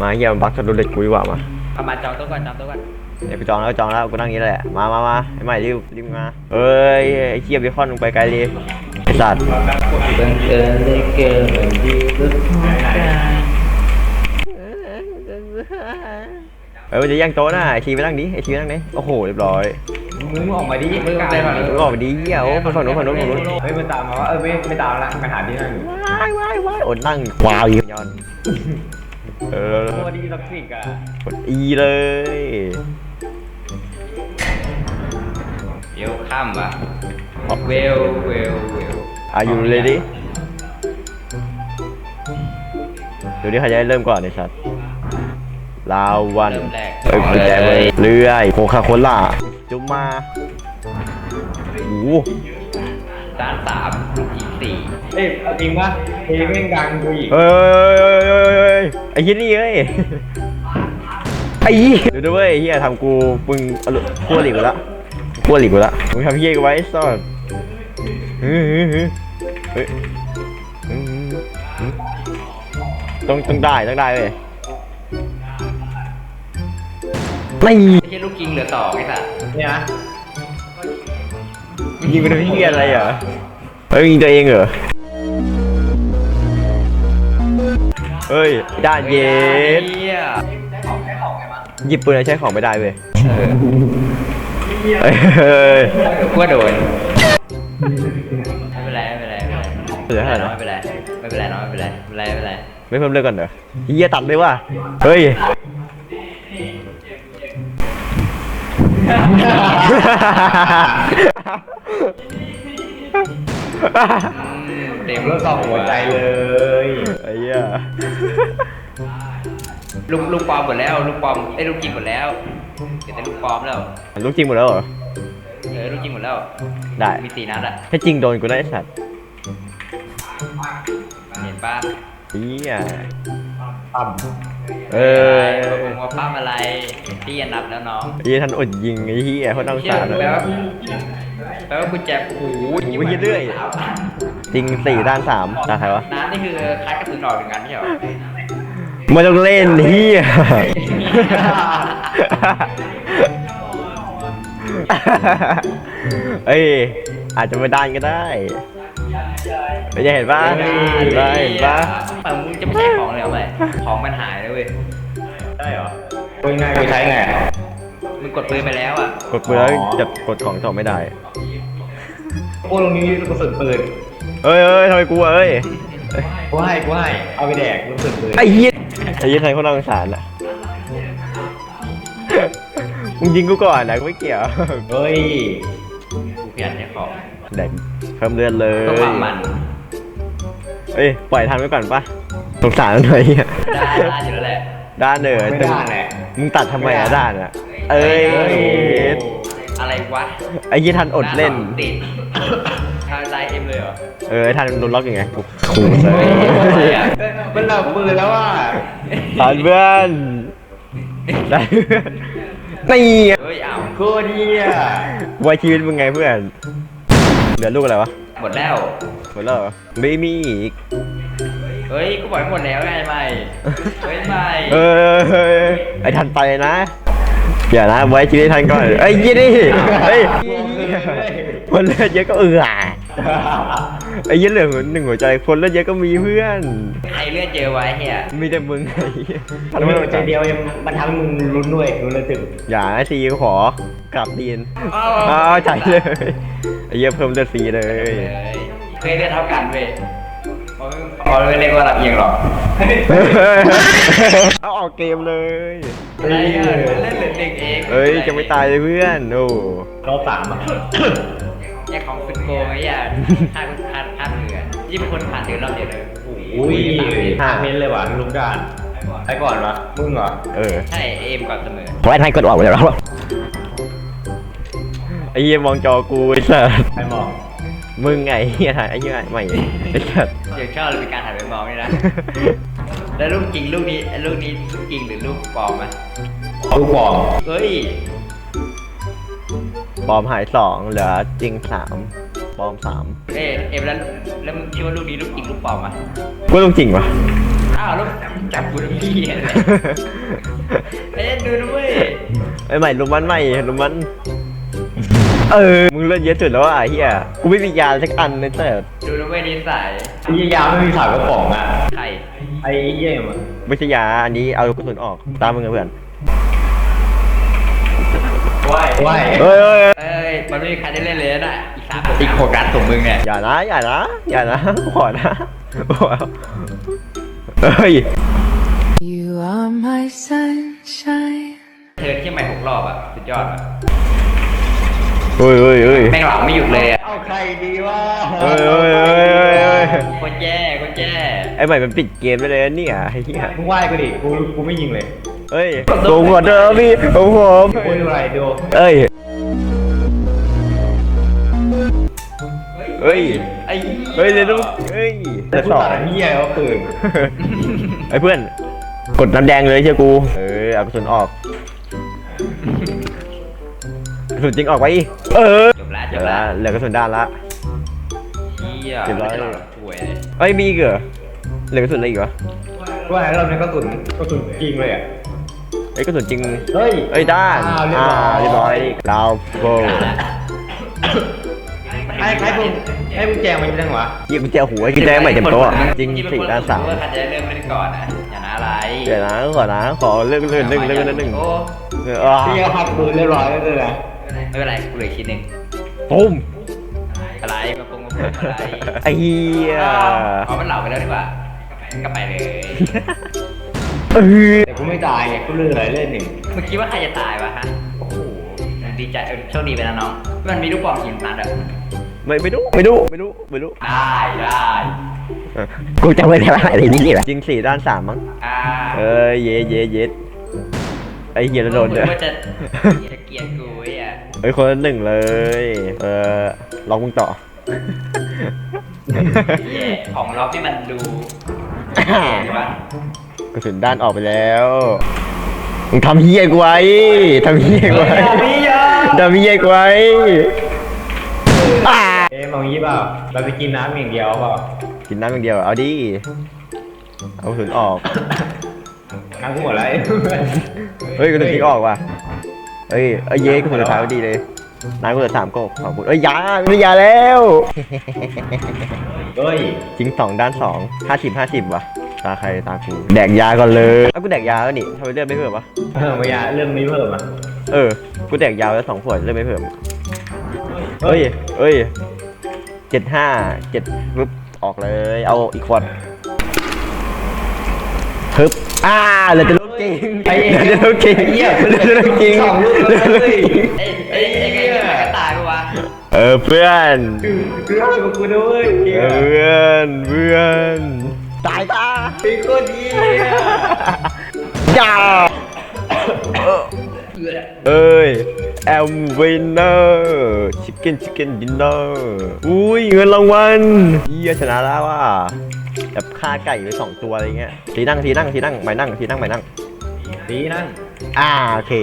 มาเยี่ยมนบักสะดุดเด็กกูดีกว่ามาเอามาจองโต๊ะก่อนจองโต๊ะก่อนเดี๋ยวกูจองแล้วจองแล้วกูนั่งนี้แหละมามามาไอ้ใหม่รีบรีบมาเอ้ยไอ้เคียบเบคอนลงไปไกลเลยไอ้สัตว์บังเอิญได้เกิดดีสุดของกันเออมันจะแย่งโต๊ะนะไอชีไปนั่งดิไอชีไปนั่งดิโอ้โหเรียบร้อยมึงออกมาดิมึงได้ป่ะมึงออกไปดิเหี้ยโอ้ไปฝั่งโน้นฝั่งโน้นฝั่งโน้นเฮ้ยมันตามมาว่าเออไม่ไม่ตามละไปหาที่นั่งอยู่ว้ายว้ายว้ายอดนั่งควาวอีกย้อน เออตัวดีท็อกซิกอะกดอีเลย เดี๋ยวข้ามว่ะเวลเวลเวลอายุเลยดิเดี๋ยวนี้ใครจะได้เริ่มก่อนไอสัตว์ลาวันเริ่มแรก เอ้ยกุญแจเลยเรื่อยโคคาโคล่าจุ๊บมาโอ้โห ด้านสามอีกสี่เอ้ยเอาจริงปะเพลงแม่งดังกูอีกเอ้ยเอ้ยเอ้ยเอ้ยเอ้ยไอ้ยี่นี่เอ้ยไอ้ยี่เดี๋ยวด้วยไอ้เฮียทำกูมึงเอาลูกขั้วหลีกกูละขั้วหลีกกูละมึงทำเฮียกูไว้ซ่อนเฮ้ยเฮ้ยเฮ้ยเฮ้ยอืมอืมต้องต้องได้ต้องได้เลยไม่ไม่ใช่ลูกกิงเหลือสองไอ้สัสเนี่ยนะ ยิงไปทำเฮียอะไรอะเฮ้ยยิงตัวเองเหรอ เฮ้ยด้านเย็นเหี้ยหยิบปืนแล้วใช้ของไม่ได้เว้ยเออเฮ้ยกลัวโดนไม่เป็นไรไม่เป็นไรไม่เป็นไรเหลือเท่าไหร่นะไม่เป็นไรไม่เป็นไรน้องไม่เป็นไรไม่เป็นไรไม่เป็นไรไม่เพิ่มเลือกก่อนเหรอเฮียตัดเลยว่ะเฮ้ย เต็มรถสองหัวใจเลยไอ้เหี้ยลูกลูกปลอมหมดแล้วลูกปลอมไอ้ยลูกจริงหมดแล้วเหลือแต่ลูกปลอมแล้วลูกจริงหมดแล้วเหรอ เออลูกจริงหมดแล้วได้ มีสี่นัดอะถ้าจริงโดนกูได้ไอ้สัตว์เห็นปะเฮีย ต่เออผมว่าป้มอะไรที่จะนับแล้วน้องไอ้เหี้ยท่านอดยิงไอ้เฮียเขาต้องสารแปลว่าแปลว่ากุญแจโอ้โหโอ้โหเรื่อยจริงสี่ด้านสามด้านใครวะน้ำนี่คือคัดกระสุนออกหนึ่งอันไม่ใช่เหรอไม่ต้องเล่นเฮียเอ้ยอาจจะไม่ได้ก็ได้ไม่จะเห็นป่ะเห็นป่ะเห็นป่ะ เออมึงจะไม่ใช่ของเลยเหรอไปของมันหายแล้วเว้ยำได้เหรอปืนไงกูใช้ไง มึงกดปืนไปแล้วอะกดปืนแล้วจะกดของต่อไม่ได้กูตรงนี้กระสุนปืนเอ้ยเอ้ยทำไมกูอะเอ้ยกูให้กูให้เอาไปแดกกระสุนปืนไอ้เหี้ยไอ้เหี้ยใครเขาน่าสงสารอะมึงยิงกูก่อนนะกูไม่เกี่ยวเฮ้ยกูเปลี่ยนใช้ของแดกเพิ่มเลือดเลยเพื่อความมัน เอ้ยปล่อยทันไว้ก่อนปะสงสารมันหน่อยเหี้ยได้ได้อยู่แล้วแหละ ด้านเนอไม่ได้แหละ มึงตัดทำไมอะด้านอะเอ้ยอะไรวะไอ้ยี่ทันอดเล่นหาสองติดทางไลน์เอ็มเลยเหรอเออไอ้ทันโดนล็อกยังไงกูขู่เลเฮ้ยยมันหลับปืนแล้วอะทันเพื่อนได้เพื่อนนี่ไงเฮ้ยอ้าวโคตรเดียไว้ชีวิตมึงไงเพื่อนเหลือลูกอะไรวะ หมดแล้ว หมดแล้วเหรอไม่มีอีก เฮ้ยกูบอกให้หมดแล้วไงไม่ เฮ้ยไม่เออไอ้ทันไปนะอย่านะไว้ชีวิตทันก่อนไอ้ยยี่นี่เฮ้ยคนเลือดเยอะก็เออ ไอ้ยี่เหลือหนึ่งหัวใจคนเลือดเยอะก็มีเพื่อน ใครเลือดเยอะไว้เฮียมีแต่มึงไอ้ทำให้หัวใจเดียวยังมันทำให้มึงลุ้นด้วยลุ้นเลยถึงอย่าไอ้ซีขอกลับดีนอ้าวใจเลยไอ้เหี้ยเพิ่มเลือดฟรีเลยเลย เคยเลือดเท่ากันเว้ยพอไม่เรียกว่ารับเอียงหรอกเอาออกเกมเลยอะไรอะเล่นเหลือเด็กเองเอ้ยจะไม่ตายเลยเพื่อนโอ้เราสามอะ แยกของสุดโกงไอ้ย่าฆ่าคนฆ่าฆ่าเหนือยี่สิบคนผ่านเดือนรอบเดียวเลยโอ้โหอุ้ยห้าเมตรเลยว่ะลุงการใครก่อนวะมึงเหรอ เออ ใช่เอมก่อนเสมอขอให้ทายกดออกไปแล้วไอ้เหี้ยมองจอกูไอ้สัสใครมอง มึงไงเหี้ยถ่ายไอ้เหี้ยไม่ไอ้สัสเดี๋ยวชอบเลยเป็นการถ่ายไปมองนี่นะ แล้วลูกจริงลูกนี้ลูกนี้ลูกจริงหรือลูกปลอมอะลูกบอลเฮ้ย ปลอมหายสองเหลือจริงสามปลอมสามเอยเอ็มแล้วแล้วมึงคิดว่าลูกนี้ลูกจริงลูกปลอมอะกูต้องจริงปะอ้าวแล้วจับกูทำพี่อะไรเอ้ยดูด้วยไอ้ใหม่ลุมมันใหม่ลุมมัน เออ มึงเล่นเยอะสุดแล้วอะเฮียกูไม่มียาสักอันเลยแต่ดูด้วยนิสัยไอ้ยาไม่มีสายกระป๋องอะใครไอ้เยี่ยมนไม่ใช่ยาอันนี้เอากระสุนออกตามมึงอะเพื่อน ว่ายว่ายเฮ้ยเฮ้ยเฮ้ยเอ้ยมันไม่มีใครได้เล่นเลยนะอีกสามอีกหกนัดของมึงเนี่ยอย่านะอย่านะอย่านะขอนะขอเฮ้ย You are my sunshine. เธอที่ใหม่หกรอบอะสุดยอดอะเฮ้ยเฮ้ยเฮ้ยแม่งเหล่าไม่หยุดเลยอะเอาใครดีวะเฮ้ยเฮ้ยเฮ้ยเฮ้ยเฮ้ยคนแย่คนแย่ไอ้ใหม่มันปิดเกมไปเลยนะเนี่ยไอ้เหี้ยมึงว่ายกูดิกูกูไม่ยิงเลย เฮ้ยตัวหัวเดิมพี่โอ้โหกูดูอะไรดูเอ้ยเฮ้ยไอ้เฮ้ยเดี๋ยวดูเฮ้ยแต่จะกูสอตันดเหี้ยเอาปืนไอ้เพื่อน กดน้ำแดงเลยเชื่อกูเออเอากระสุนออกกระสุนจริงออกไปอีกเออจบแล้วจเดี๋ยบวแล้ละวเหลือกระสุนด้านละเฮียเรียบร้อยป่วยเลยเอ้ยมีอีกเหรอเหลือกระสุนอะไรอีกวะว่ายรอบนี้ก็สุนก็สุนจริงเลยอะ เอ้ยกระสุนจริง เฮ้ย เอ้ยด้านอ้าวเรียบอ่าร้อย เรียบร้อยดาวโบไอ้ไอ้พวกไอ้พวกแจงมันเป็นยังวะยิงกุญแจหัวกุญแจใหม่เต็มโต๊ะจริงสี่ด้านสามว่าใครจะเริ่มเล่นก่อนนะอย่านะอะไรเดี๋ยวนะขอนะขอเรื่องเรื่องเรื่องเรื่องเรื่องหนึ่งโอ้เอออ่าพี่ก็พักปืนเรียบร้อยแล้วเลยนะไม่เป็นไรกูเหลือชิ้นหนึ่งตุ้มอะไรมาปรุงมาปรุงอะไรไอ้เหี้ยเอามันเหล่าไปแล้วดีกว่าก็ไปเลย เออแต่กูไม่ตายไงกูเลือกอะไรเล่นหนึ่งเมื่อกี้ว่าใครจะตายวะฮะ โอ้โห ดีใจเออโชคดีไปนะน้อง มันมีลูกบอลยิงนัดอะไม่ไม่รู้ไม่รู้ไม่รู้ไม่รู้ได้ได้เออกูจำไม่ได้ว่าอะไรนี่แหละจริงสี่ด้านสามมั้ง อ่าเออเย่เย่เย่ไอ้เหี้ยแล้วโดนมึเด้งอว่าจะจะเกลียดกูไอ้อะเฮ้ยคนละหนึ่งเลย เออลองมึงต่อแย่ของล็อกที่มันดูแย่ใช่ปะ กระสุนด้านออกไปแล้วมึงทำเฮี้ยกูไว้ทำเฮี้ยกูไว้ทำเฮี้ยกูไว้อ่าเอ๊ะมองยี่เปล่าเราไปกินน้ำอย่างเดียวเปล่ากินน้ำอย่างเดียวเอาดิเอากระสุนออกน้ำกูหมดแล้วเฮ้ยกระสุนทิ้งออกว่ะเฮ้ยเอ้ยเย้กระสุนสุดท้ายพอดีเลยน้ำกูเหลือสามโกขอบคุณเอ้ยยาไม่ยาแล้วเฮ้ยทิ้งสองด้านสองห้าสิบห้าสิบว่ะ ตาใครตากูแดกยาก่อนเลยเอ้ากูแดกยาแล้วนี่ทำไมเลือดไม่เพิ่มวะเออมายาเรื่องนี้เพิ่มอะเออกูแดกยาวแล้วสองขวดเลือดไม่เพิ่มเฮ้ยเฮ้ยเจ็ดห้าเจ็ดปึ๊บออกเลย เอาอีกขวดฮึบอ่าเหลือแต่ลูกจริงไอ้เหลือแต่ลูกจริงไอ้เหี้ยเหลือแต่ลูกจริงสองลูกเหลือแต่ลูกจริงเอ้ยเอ้ยเอ้ยเอ้ยเอ้ยมันก็ตายปะวะเออเพื่อนเรื่องกับกูด้วยเออเพื่อนเพื่อน ตายตาเป็นโคตรดีจ้าเอ้ยแอมวินเนอร์ชิคเก้นชิคเก้นดินเนอร์อุ้ยเงินรางวัลเยี่ยชนะแล้วว่ะแบบฆ่าไก่ไปสองตัวอะไรเงี้ยทีนั่งทีนั่งทีนั่งไม่นั่งทีนั่งไม่นั่งดีนั่นอ่าโอเค